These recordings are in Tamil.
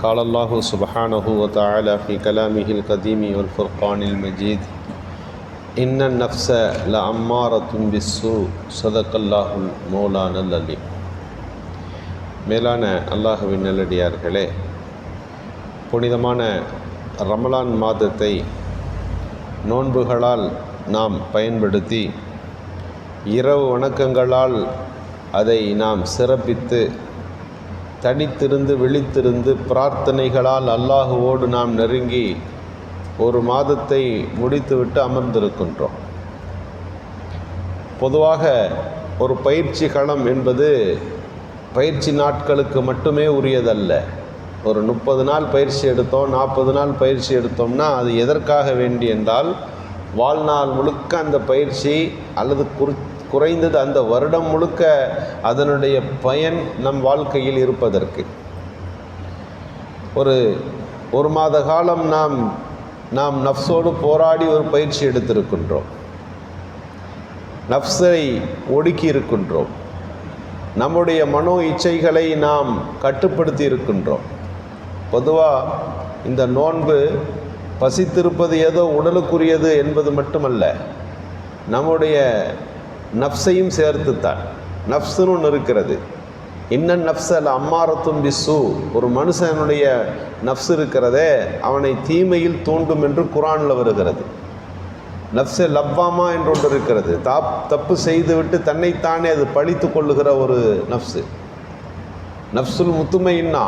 قال الله سبحانه وتعالى في كلامه القديم والفرقان المجيد إن النفس لأمارة بالسوء صدق الله المولانا العليم மேலான அல்லாஹுவின் நல்லடியார்களே புனிதமான ரமலான் மாதத்தை நோன்புகளால் நாம் பயன்படுத்தி இரவு வணக்கங்களால் அதை நாம் சிறப்பித்து தனித்திருந்து விழித்திருந்து பிரார்த்தனைகளால் அல்லாஹுவோடு நாம் நெருங்கி ஒரு மாதத்தை முடித்துவிட்டு அமர்ந்திருக்கின்றோம். பொதுவாக ஒரு பயிற்சி களம் என்பது பயிற்சி நாட்களுக்கு மட்டுமே உரியதல்ல. ஒரு முப்பது நாள் பயிற்சி எடுத்தோம் நாற்பது நாள் பயிற்சி எடுத்தோம்னா அது எதற்காக வேண்டி என்றால் வாழ்நாள் முழுக்க அந்த பயிற்சி அல்லது குறி குறைந்தது அந்த வருடம் முழுக்க அதனுடைய பயன் நம் வாழ்க்கையில் இருப்பதற்கு. ஒரு ஒரு மாத காலம் நாம் நாம் நஃப்ஸோடு போராடி ஒரு பயிற்சி எடுத்திருக்கின்றோம். நஃப்ஸை ஒடுக்கி இருக்கின்றோம். நம்முடைய மனோ இச்சைகளை நாம் கட்டுப்படுத்தி இருக்கின்றோம். பொதுவாக இந்த நோன்பு பசித்திருப்பது ஏதோ உடலுக்குரியது என்பது மட்டுமல்ல நம்முடைய நஃப்ஸையும் சேர்த்துத்தான். நஃப்ஸுன்னு ஒன்று இருக்கிறது இன்னன் நஃப்ஸல் அம்மாரத்தும் பிஸ்ஸு. ஒரு மனுஷனுடைய நஃப்ஸ் இருக்கிறதே அவனை தீமையில் தூண்டும் என்று குரானில் வருகிறது. நஃப்ஸே லவ்வாமா என்று ஒன்று இருக்கிறது. தாப் தப்பு செய்துவிட்டு தன்னைத்தானே அது பழித்து கொள்ளுகிற ஒரு நஃப்ஸு. நஃப்சுல் முத்துமையின்னா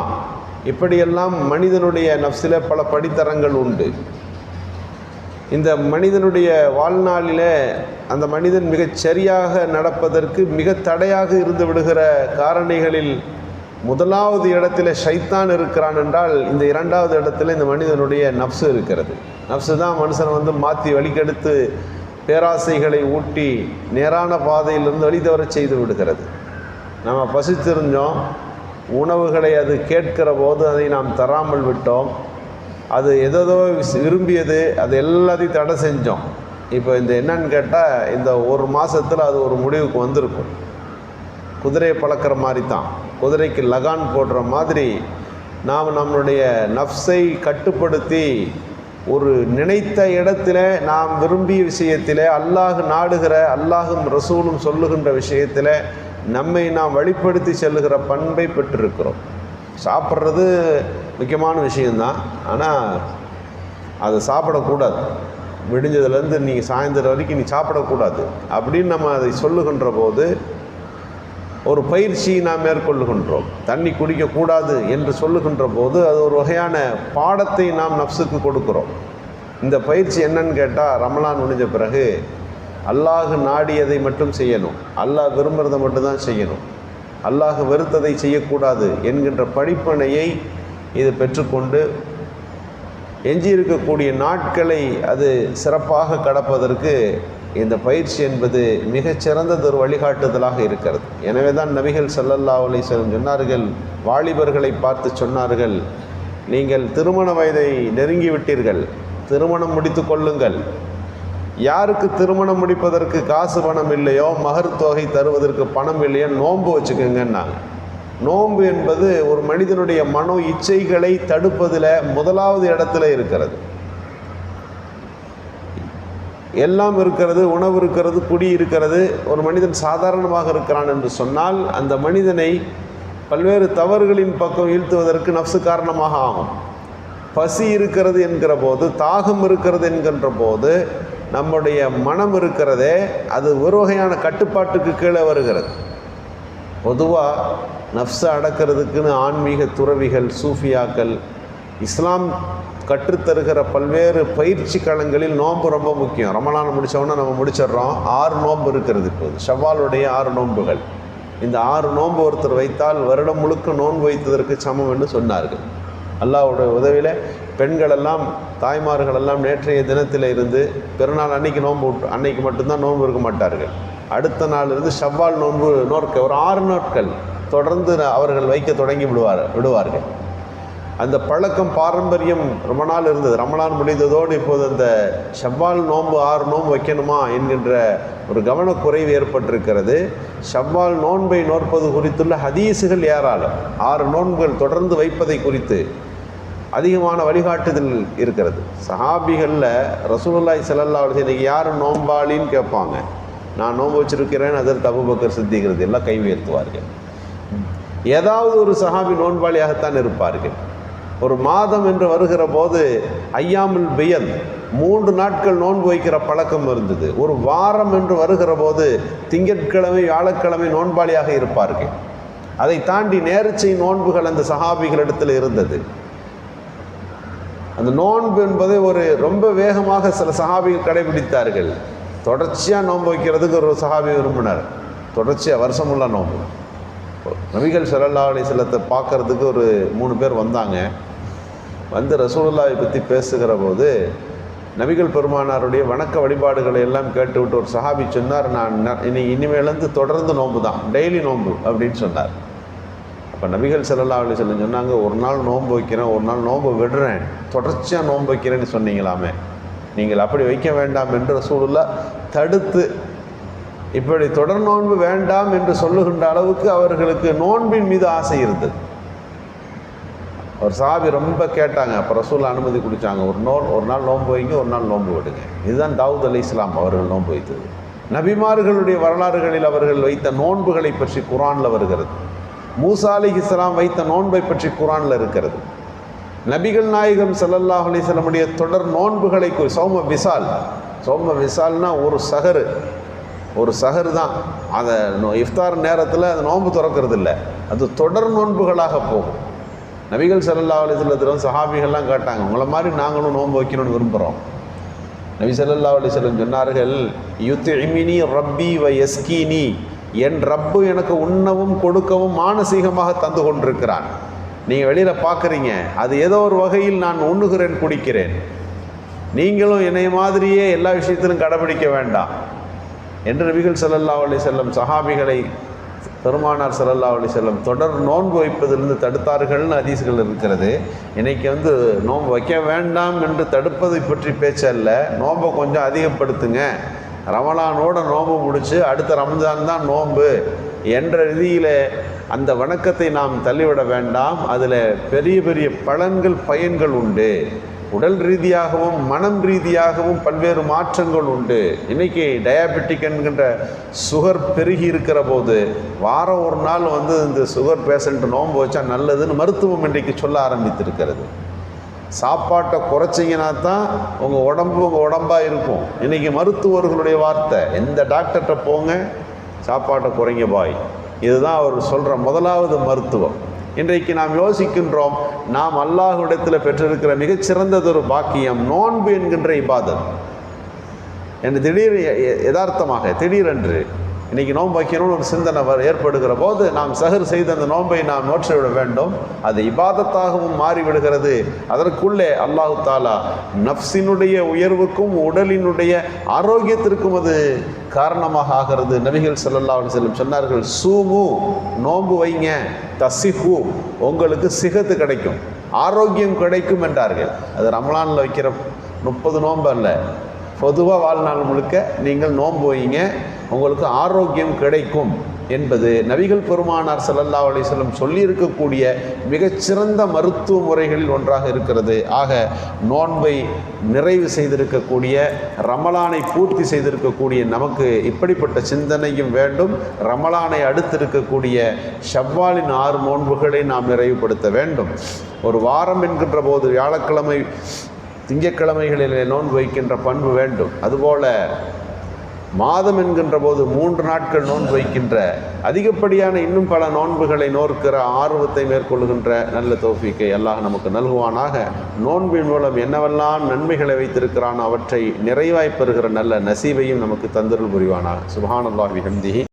இப்படியெல்லாம் மனிதனுடைய நஃப்ஸில் பல படித்தரங்கள் உண்டு. இந்த மனிதனுடைய வாழ்நாளில் அந்த மனிதன் மிகச் சரியாக நடப்பதற்கு மிக தடையாக இருந்து விடுகிற காரணிகளில் முதலாவது இடத்துல ஷைத்தான் இருக்கிறான் என்றால் இந்த இரண்டாவது இடத்துல இந்த மனிதனுடைய நப்சு இருக்கிறது. நப்சு தான் மனுஷனை வந்து மாற்றி வழிகெடுத்து பேராசைகளை ஊட்டி நேரான பாதையிலிருந்து வழி தவற செய்து விடுகிறது. நம்ம பசித்திருந்தோம் உணவுகளை அது கேட்கிற போது அதை நாம் தராமல் விட்டோம். அது எதோ விரும்பியது அது எல்லாத்தையும் தடை செஞ்சோம். இப்போ இந்த என்னன்னு கேட்டால் இந்த ஒரு மாதத்தில் அது ஒரு முடிவுக்கு வந்திருக்கும். குதிரையை பழக்கிற மாதிரி தான் குதிரைக்கு லகான் போடுற மாதிரி நாம் நம்மளுடைய நஃப்ஸை கட்டுப்படுத்தி ஒரு நினைத்த இடத்துல நாம் விரும்பிய விஷயத்தில் அல்லாஹ் நாடுகிற அல்லாஹும் ரசூலும் சொல்லுகின்ற விஷயத்தில் நம்மை நாம் வழிப்படுத்தி செல்லுகிற பண்பை பெற்றிருக்கிறோம். சாப்பிட்றது முக்கியமான விஷயந்தான் ஆனால் அதை சாப்பிடக்கூடாது. விடிஞ்சதுலேருந்து நீங்கள் சாயந்தரம் வரைக்கும் நீ சாப்பிடக்கூடாது. அப்படின்னு நம்ம அதை சொல்லுகின்ற போது ஒரு பயிற்சி நாம் மேற்கொள்ளுகின்றோம். தண்ணி குடிக்கக்கூடாது என்று சொல்லுகின்ற போது அது ஒரு வகையான பாடத்தை நாம் நப்சுக்கு கொடுக்குறோம். இந்த பயிற்சி என்னன்னு கேட்டால் ரமலான் முடிஞ்ச பிறகு அல்லாஹ் நாடியதை மட்டும் செய்யணும். அல்லாஹ் விரும்புகிறத மட்டும்தான் செய்யணும். அல்லாஹ் வெறுத்ததை செய்யக்கூடாது என்கின்ற படிப்பனையை இது பெற்றுக்கொண்டு எஞ்சியிருக்கக்கூடிய நாட்களை அது சிறப்பாக கடப்பதற்கு இந்த பயிற்சி என்பது மிகச்சிறந்ததொரு வழிகாட்டுதலாக இருக்கிறது. எனவே தான் நபிகள் சல்லல்லா அலிஸ்லம் சொன்னார்கள் வாலிபர்களை பார்த்து சொன்னார்கள் நீங்கள் திருமண வயதை நெருங்கிவிட்டீர்கள் திருமணம் முடித்து கொள்ளுங்கள் யாருக்கு திருமணம் முடிப்பதற்கு காசு பணம் இல்லையோ மகர் தொகை தருவதற்கு பணம் இல்லையோ நோன்பு வச்சுக்கோங்கன்னாங்க நோன்பு என்பது ஒரு மனிதனுடைய மனோ இச்சைகளை தடுப்பதில் முதலாவது இடத்துல இருக்கிறது. எல்லாம் இருக்கிறது உணவு இருக்கிறது குடி இருக்கிறது ஒரு மனிதன் சாதாரணமாக இருக்கிறான் என்று சொன்னால் அந்த மனிதனை பல்வேறு தவறுகளின் பக்கம் வீழ்த்துவதற்கு நஃப்சு காரணமாக ஆகும். பசி இருக்கிறது என்கிற போது தாகம் இருக்கிறது என்கின்ற போது நம்முடைய மனம் இருக்கிறதே அது ஒரு வகையான கட்டுப்பாட்டுக்கு கீழே வருகிறது. பொதுவாக நஃப்ஸை அடக்கிறதுக்குன்னு ஆன்மீக துறவிகள் சூஃபியாக்கள் இஸ்லாம் கற்றுத்தருகிற பல்வேறு பயிற்சி களங்களில் நோன்பு ரொம்ப முக்கியம். ரமலான முடித்தோன்னா நம்ம முடிச்சிடுறோம். ஆறு நோன்பு இருக்கிறது இப்போது. ஷவ்வாலுடைய ஆறு நோன்புகள். இந்த ஆறு நோன்பு ஒருத்தர் வைத்தால் வருடம் முழுக்க நோன்பு வைத்ததற்கு சமம் என்று சொன்னார்கள். அல்லாவுடைய உதவியில் பெண்களெல்லாம் தாய்மார்களெல்லாம் நேற்றைய தினத்தில் இருந்து பிறநாள் அன்னைக்கு நோன்பு அன்னைக்கு மட்டும்தான் நோன்பு இருக்க மாட்டார்கள். அடுத்த நாள் இருந்து ஷவ்வால் நோன்பு நோற்க ஒரு ஆறு நாட்கள் தொடர்ந்து அவர்கள் வைக்க தொடங்கி விடுவார் விடுவார்கள். அந்த பழக்கம் பாரம்பரியம் ரொம்ப நாள் இருந்தது. ரமணான் முடிந்ததோடு இப்போது அந்த செவ்வால் நோன்பு ஆறு நோன்பு வைக்கணுமா என்கின்ற ஒரு கவனக்குறைவு ஏற்பட்டிருக்கிறது. ஷவ்வால் நோன்பை நோற்பது குறித்துள்ள ஹதீசுகள் ஏராளம். ஆறு நோன்புகள் தொடர்ந்து வைப்பதை குறித்து அதிகமான வழிகாட்டுதல் இருக்கிறது. சஹாபிகளில் ரசூலுல்லாய் செல்லல்லா அவர்கள் இன்னைக்கு யார் நோம்பாளின்னு கேட்பாங்க. நான் நோன்பு வச்சிருக்கிறேன் அதில் தபுபக்கர் சித்திக்கிறது எல்லாம் கை உயர்த்துவார்கள் ஏதாவது ஒரு சஹாபி நோன்பாளியாகத்தான் இருப்பார்கள். ஒரு மாதம் என்று வருகிற போது ஐயாமுல் பெயல் மூன்று நாட்கள் நோன்பு வைக்கிற பழக்கம் இருந்தது. ஒரு வாரம் என்று வருகிற போது திங்கட்கிழமை வியாழக்கிழமை நோன்பாளியாக இருப்பார்கள். அதை தாண்டி நேர்ச்சை நோன்புகள் அந்த சஹாபிகளிடத்தில் இருந்தது. அந்த நோன்பு என்பதை ஒரு ரொம்ப வேகமாக சில சஹாபிகள் கடைபிடித்தார்கள். தொடர்ச்சியாக நோன்பு வைக்கிறதுக்கு ஒரு சஹாபி விரும்பினார். தொடர்ச்சியாக வருஷமுள்ள நோன்பு. நபிகள் ஸல்லல்லாஹு அலைஹி செல்லத்தை பார்க்கறதுக்கு ஒரு மூணு பேர் வந்தாங்க. வந்து ரசூலுல்லாவை பற்றி பேசுகிற போது நபிகள் பெருமானாருடைய வணக்க வழிபாடுகளை எல்லாம் கேட்டுவிட்டு ஒரு சஹாபி சொன்னார் நான் இனி இனிமேலேருந்து தொடர்ந்து நோன்பு தான் டெய்லி நோன்பு அப்படின்னு சொன்னார். அப்போ நபிகள் ஸல்லல்லாஹு அலி செல்லம் சொன்னாங்க ஒரு நாள் நோன்பு வைக்கிறேன் ஒரு நாள் நோன்பு விடுறேன் தொடர்ச்சியாக நோன்பு வைக்கிறேன்னு சொன்னீங்களாமே நீங்கள் அப்படி வைக்க வேண்டாம் என்று ரசூலுல்லா தடுத்து இப்படி தொடர் நோன்பு வேண்டாம் என்று சொல்லுகின்ற அளவுக்கு அவர்களுக்கு நோன்பின் மீது ஆசை இருந்தது. ஒரு சாபி ரொம்ப கேட்டாங்க அப்போ ரசூல் அனுமதி கொடுத்தாங்க ஒரு நோல் ஒரு நாள் நோன்பு வைங்க ஒரு நாள் நோன்பு விடுங்க. இதுதான் தாவூத் அலி இஸ்லாம் அவர்கள் நோன்பு வைத்தது. நபிமார்களுடைய வரலாறுகளில் அவர்கள் வைத்த நோன்புகளை பற்றி குரானில் வருகிறது. மூசா அலி இஸ்லாம் வைத்த நோன்பை பற்றி குரானில் இருக்கிறது. நபிகள் நாயகம் சல்லல்லாஹ் அலைஹி தொடர் நோன்புகளை சோம சௌம விசால் சோம விசால்னா ஒரு சகரு. ஒரு சஹர் தான். அதை நோ- இஃப்தார் நேரத்தில் அது நோன்பு திறக்கிறது இல்லை அது தொடர் நோன்புகளாக போகும். நபிகள் சல்லா அலிசல்லத்திலும் சஹாபிகள்லாம் கேட்டாங்க உங்களை மாதிரி நாங்களும் நோன்பு வைக்கணும்னு விரும்புகிறோம் நபி சல்லா அலிசல்லம் சொன்னார்கள் யுத்து இமினி ரப்பி வ எஸ்கினி என் ரப்பு எனக்கு உண்ணவும் கொடுக்கவும் மானசீகமாக தந்து கொண்டிருக்கிறான் நீங்கள் வெளியில் பார்க்குறீங்க. அது ஏதோ ஒரு வகையில் நான் உண்ணுகிறேன் குடிக்கிறேன். நீங்களும் என்னை மாதிரியே எல்லா விஷயத்திலும் கடைபிடிக்க வேண்டாம். என்று நபிகள் சல்லல்லா அலி செல்லம் சஹாபிகளை பெருமானார் சல்லல்லா அலி செல்லம் தொடர் நோன்பு வைப்பதிலிருந்து தடுத்தார்கள்னு அதிசுகள் இருக்கிறது. இன்றைக்கி வந்து நோன்பு வைக்க வேண்டாம் என்று தடுப்பதை பற்றி பேச்சல்ல. நோன்பை கொஞ்சம் அதிகப்படுத்துங்க. ரமலானோட நோன்பு முடித்து அடுத்த ரம்ஜான் தான் நோன்பு என்ற ரீதியில் அந்த வணக்கத்தை நாம் தள்ளிவிட வேண்டாம். அதில் பெரிய பெரிய பலன்கள் பயன்கள் உண்டு. உடல் ரீதியாகவும் மனம் ரீதியாகவும் பல்வேறு மாற்றங்கள் உண்டு. இன்னைக்கு டயாபெட்டிக் என்கின்ற சுகர் பெருகி இருக்கிற போது வாரம் ஒரு நாள் வந்து இந்த சுகர் பேஷண்ட் நோன்பு வச்சா நல்லதுன்னு மருத்துவம் இன்றைக்கு சொல்ல ஆரம்பித்திருக்கிறது. சாப்பாட்டை குறைச்சிங்கன்னா தான் உங்கள் உடம்பு உங்கள் உடம்பாக இருக்கும். இன்றைக்கி மருத்துவர்களுடைய வார்த்தை எந்த டாக்டர்கிட்ட போங்க சாப்பாட்டை குறைங்க பாய். இதுதான் அவர் சொல்கிற முதலாவது மருத்துவம். இன்றைக்கு நாம் யோசிக்கின்றோம் நாம் அல்லாஹுடத்தில் பெற்றிருக்கிற மிகச்சிறந்ததொரு பாக்கியம் நோன்பு என்கின்ற இபாதத். என்று திடீர் யதார்த்தமாக திடீரென்று இன்னைக்கு நோன்பு வைக்கணும்னு ஒரு சிந்தனை ஏற்படுகிற போது நாம் சஹர் செய்த அந்த நோன்பை நாம் நோற்றிவிட வேண்டும். அது இபாதத்தாகவும் மாறிவிடுகிறது. அதற்குள்ளே அல்லாஹு தாலா நஃப்ஸினுடைய உயர்வுக்கும் உடலினுடைய ஆரோக்கியத்திற்கும் அது காரணமாக ஆகிறது. நபிகள் செல்லல்லா செல்லும் சொன்னார்கள் சூமு நோன்பு வைங்க. தசிஹு உங்களுக்கு சிகத்து கிடைக்கும். ஆரோக்கியம் கிடைக்கும் என்றார்கள். அது ரமலானில் வைக்கிற முப்பது நோன்பு அல்ல. பொதுவாக வாழ்நாள் முழுக்க நீங்கள் நோன்பு வைங்க உங்களுக்கு ஆரோக்கியம் கிடைக்கும் என்பது நபிகள் பெருமானார் சல்லல்லா அலைஹி சொல்லியிருக்கக்கூடிய மிகச்சிறந்த மருத்துவ முறைகளில் ஒன்றாக இருக்கிறது. ஆக நோன்பை நிறைவு செய்திருக்கக்கூடிய ரமலானை பூர்த்தி செய்திருக்கக்கூடிய நமக்கு இப்படிப்பட்ட சிந்தனையும் வேண்டும். ரமலானை அடுத்திருக்கக்கூடிய ஷவ்வாலின் ஆறு நோன்புகளை நாம் நிறைவுபடுத்த வேண்டும். ஒரு வாரம் என்கின்ற போது வியாழக்கிழமை திங்கட்கிழமைகளிலே நோன்பு வைக்கின்ற பண்பு வேண்டும். அதுபோல மாதம் என்கின்ற போது மூன்று நாட்கள் நோன்பு வைக்கின்ற அதிகப்படியான இன்னும் பல நோன்புகளை நோக்கிற ஆர்வத்தை மேற்கொள்கின்ற நல்ல தோஃபிக்கை எல்லாம் நமக்கு நல்குவானாக. நோன்பின் மூலம் என்னவெல்லாம் நன்மைகளை வைத்திருக்கிறான் அவற்றை நிறைவாய் பெறுகிற நல்ல நசீவையும் நமக்கு தந்தருள் புரிவானாக. சுபஹானல்லாஹி ஹம்திஹி